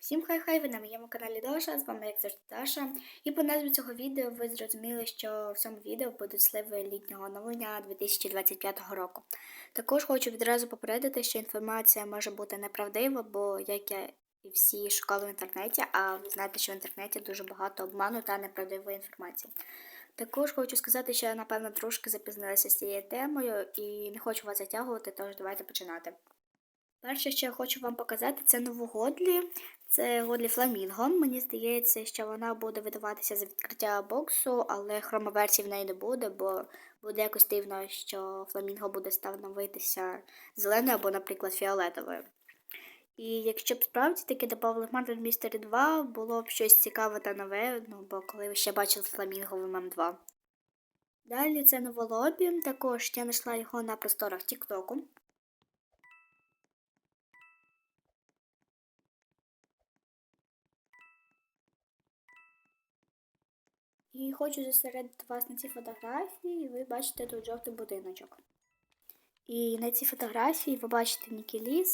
Всім хай-хай, ви на моєму каналі Доша, з вами як завжди Даша. І по назві цього відео ви зрозуміли, що в цьому відео будуть сливи літнього оновлення 2025 року. Також хочу відразу попередити, що інформація може бути неправдива, бо як я і всі шукали в інтернеті, а ви знаєте, що в інтернеті дуже багато обману та неправдивої інформації. Також хочу сказати, що я, напевно, трошки запізнилася з цією темою і не хочу вас затягувати, тож давайте починати. Перше, що я хочу вам показати, це нову Годлі. Це Годлі Фламінго. Мені здається, що вона буде видаватися за відкриття боксу, але хромоверсії в неї не буде, бо буде якось дивно, що Фламінго буде становитися зеленою або, наприклад, фіолетовою. І якщо б справді таки додали Marvel Mystery 2, було б щось цікаве та нове, ну бо коли ви ще бачили Фламінго в ММ2. Далі це новолобі, також я знайшла його на просторах Тіктоку. І хочу зосередити вас на цій фотографії, ви бачите тут жовтий будиночок. І на цій фотографії ви бачите Нікі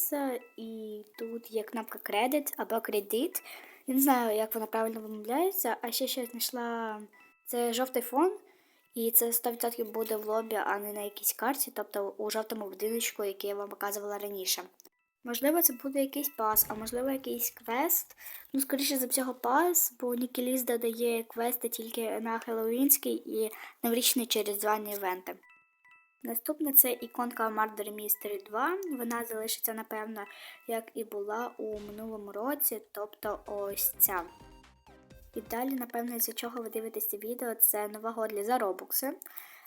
і тут є кнопка Credit або Credit. Я не знаю, як вона правильно вимовляється, а ще ще знайшла це жовтий фон, і це 100% буде в лобі, а не на якійсь карті, тобто у жовтому будиночку, який я вам показувала раніше. Можливо, це буде якийсь пас, а можливо, якийсь квест. Ну, скоріше за всього, пас, бо Нікіліс додає квести тільки на Хеллоуінський і новорічний через звані івенти. Наступне це іконка Murder Mystery 2. Вона залишиться, напевно, як і була у минулому році, тобто ось ця. І далі, напевно, з чого ви дивитесь відео, це нова годлі за робокси.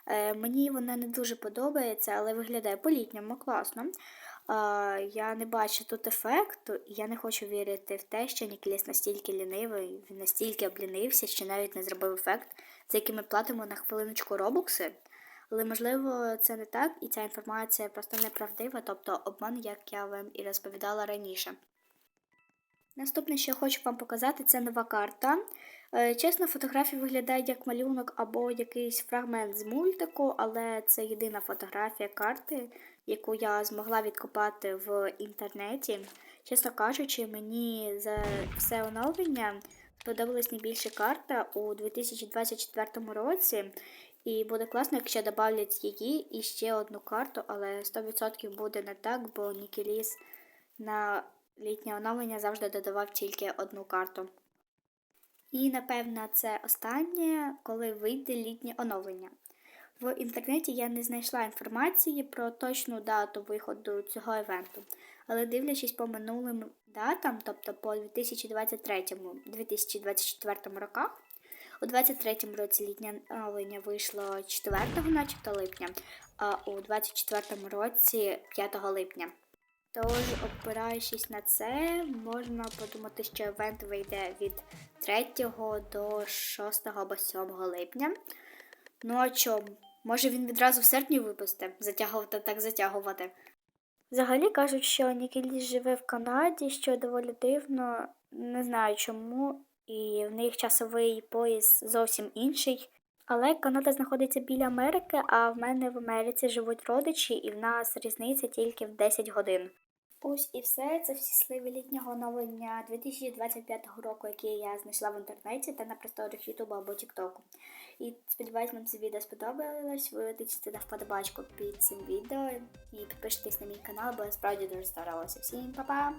Е, мені вона не дуже подобається, але виглядає по-літньому класно. Я не бачу тут ефекту, і я не хочу вірити в те, що Ніколіс настільки лінивий, він настільки облінився, що навіть не зробив ефект, за який ми платимо на хвилиночку робокси. Але, можливо, це не так, і ця інформація просто неправдива, тобто обман, як я вам і розповідала раніше. Наступне, що я хочу вам показати, це нова карта. Е, Чесно, фотографія виглядає як малюнок або якийсь фрагмент з мультику, але це єдина фотографія карти, яку я змогла відкопати в інтернеті. Чесно кажучи, мені за все оновлення сподобалась найбільше карта у 2024 році. І буде класно, якщо додавлять її і ще одну карту, але 100% буде не так, бо Нікіліс на літнє оновлення завжди додавав тільки одну карту. І, напевно, це останнє, коли вийде літнє оновлення. В інтернеті я не знайшла інформації про точну дату виходу цього івенту, але дивлячись по минулим датам, тобто по 2023-2024 роках, у 23-му році літнє оновлення вийшло 4 начебто липня, а у 24-му році 5 липня. Тож, опираючись на це, можна подумати, що івент вийде від 3 до 6 або 7 липня. Ну а чому? Може він відразу в серпні випусте, затягувати так затягувати. Взагалі кажуть, що Нікіліс живе в Канаді, що доволі дивно, не знаю чому, і в них часовий пояс зовсім інший. Але Канада знаходиться біля Америки, а в мене в Америці живуть родичі, і в нас різниця тільки в 10 годин. Ось і все. Це всі сливи літнього оновлення 2025 року, які я знайшла в інтернеті та на просторах Ютубу або Тіктоку. І сподіваюсь, вам це відео сподобалось. Ви тичите на вподобачку під цим відео і підпишитесь на мій канал, бо я справді дуже старалася. Всім па-па!